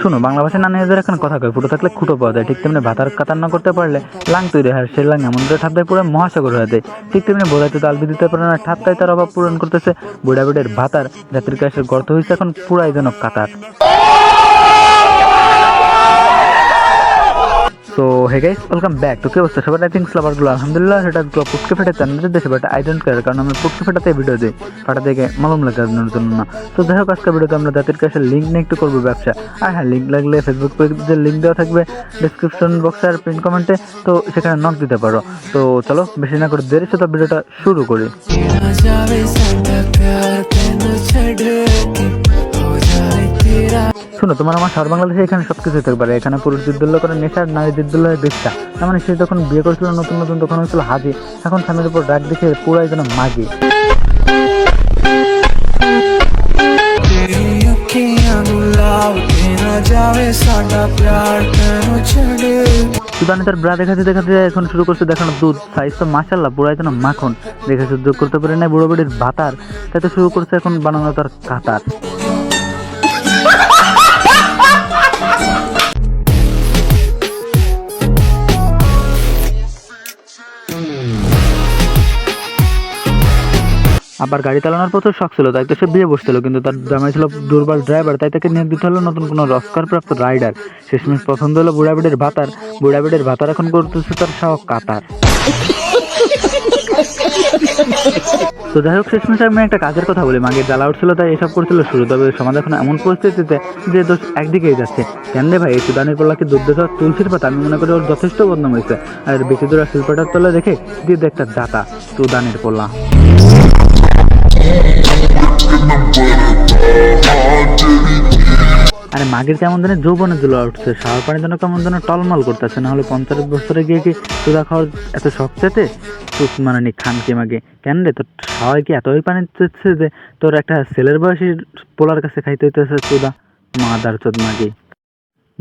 শোনো, বাংলা ভাষায় নানা হাজার এখন কথা কয়, ফুটো থাকলে খুঁটো পাওয়া যায়, ঠিক তেমনি ভাতার কাতার না করতে পারলে লাং তৈরি হয় সে লাং এমন করে ঠাপটায় পুরো মহাসাগর হয়ে যায়। ঠিক তেমনি বোঝাইতে তাল দিতে পারে না ঠাপটায় তার অভাব পূরণ করতেছে বুড়া বুড়ের ভাতার যাত্রীর কাছে গর্ত হয়েছে এখন পুরাই যেন Qatar. So hey guys welcome back তো কি অবস্থা সবার আই থিঙ্ক স্লাবারগুলো আলহামদুলিল্লাহ সেটা পুটকে ফেটে তার দেশে বাট আই ডোন্ট কেয়ার কারণ আমি পুটকে ফেটাতে ভিডিও দিই। ফাটা থেকে মালুম লাগানোর জন্য না। তো যাই হোক, আজকে ভিডিওতে আমরা জাতির কাছে লিঙ্ক নিয়ে একটু করব ব্যবসা। আর হ্যাঁ লিঙ্ক লাগলে ফেসবুক পেজের লিঙ্ক দেওয়া থাকবে ডিসক্রিপশন বক্সে আর পিন কমেন্টে তো সেখানে নক দিতে পারো। তো চলো, বেশি না করে দেরি সাথে ভিডিওটা শুরু করি। শোনো তোমার আমার সার বাংলাদেশে এখানে সব কিছু হতে পারে। এখানে পুরুষ যুদ্ধল্য করে নেশা নারী যুদ্ধল্য হয়ে বেশটা। তার মানে সে যখন বিয়ে করেছিল নতুন নতুন তখন হয়েছিল হাজি। এখন স্বামীর উপর ডাক দেখে পুরাই যেন মাগে। তার ব্রা দেখাতে দেখাতে এখন শুরু করছে দেখানো দুধ। সাইজ তো মাসাল্লাহ বুড়াই যেন মাখন। দেখে সহ্য করতে পারে না বুড়ো বুড়ির ভাতার। তাই তো শুরু করছে এখন বানানো তার কাতার। আবার গাড়ি চালানোর পথে শখ ছিল, তাই তো সে বিয়ে বসছিল, কিন্তু তার জামাই ছিল দুর্বল ড্রাইভার তাই তাকে নিয়োগ দিতে হলো নতুন কোনো রস্কার প্রাপ্ত রাইডার শেষমেশ পছন্দ হলো বুড়াবিডের ভাতার বুড়াবিডের ভাতার এখন করতেছে তার শখ কাতার। তো যাই হোক, শেষমেশ আমি একটা কাজের কথা বলি মাগে জ্বালা উঠছিল, তাই এসব করছিল শুরু, তবে সমাজ এখন এমন পরিস্থিতিতে যে দোষ একদিকেই যাচ্ছে। কেন রে ভাই, এই সুদানের পোলাকে দুধ তুলসির পাতা, আমি মনে করি ওর যথেষ্ট বদনাম হয়েছে। আর বেশি দূর শিল্পটার তলে দেখে দিয়ে একটা দাতা সুদানের পোলা। আরে মাগের কেমন ধরনের যৌবনে দুলো উঠছে সাহার পানি যেন কেমন ধরনের টলমল করতেছে, না হলে পঞ্চাশ বছরে গিয়ে কি চুদা খাওয়ার এত শখ চেতে মানে নি খান কি মাগে। কেন রে, তোর সবাই কি এতই পানি যে তোর একটা ছেলের বয়সী পোলার কাছে খাইতে হইতেছে চুদা মাদার চোদ মাগে।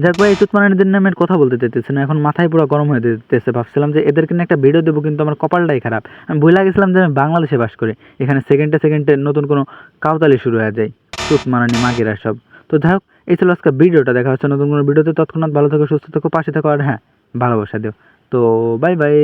যাক ভাই, এই চুতমানের নামের কথা বলতে চাইতেছে না, এখন মাথায় পুরো গরম হয়ে যেতেছে। ভাবছিলাম যে এদেরকে নিয়ে একটা ভিডিও দেবো, কিন্তু আমার কপালটাই খারাপ। আমি বইলা গেছিলাম যে আমি বাংলাদেশে বাস করি। এখানে সেকেন্ডে সেকেন্ডে নতুন কোনো কাউতালি শুরু হয়ে যায় চুত মানানি মাগিরা সব। তো যাই হোক, এই ছিল আজকে ভিডিওটা, দেখা হচ্ছে নতুন কোনো ভিডিওতে। তৎক্ষণাৎ ভালো থাকো, সুস্থ থাকো, পাশে থাকো, আর হ্যাঁ ভালোবাসা দিও। তো বাই বাই